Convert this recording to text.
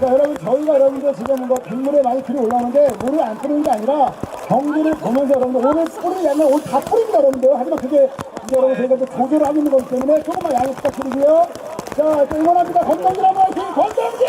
자, 여러분, 저희가 여러분들 지금 뭔가 뭐 빗물에 많이 들이 올라오는데, 물을 안 뿌리는 게 아니라, 경기를 보면서 여러분들, 오늘 뿌리는 게아 오늘 다 뿌립니다, 여러분들. 하지만 그게, 이제 여러분, 저희가 이제 조절을 하고 있는 거기 때문에, 조금만 양해 부탁드리고요. 자, 이제 응원합니다. 건강진 한번 화이팅! 건강진!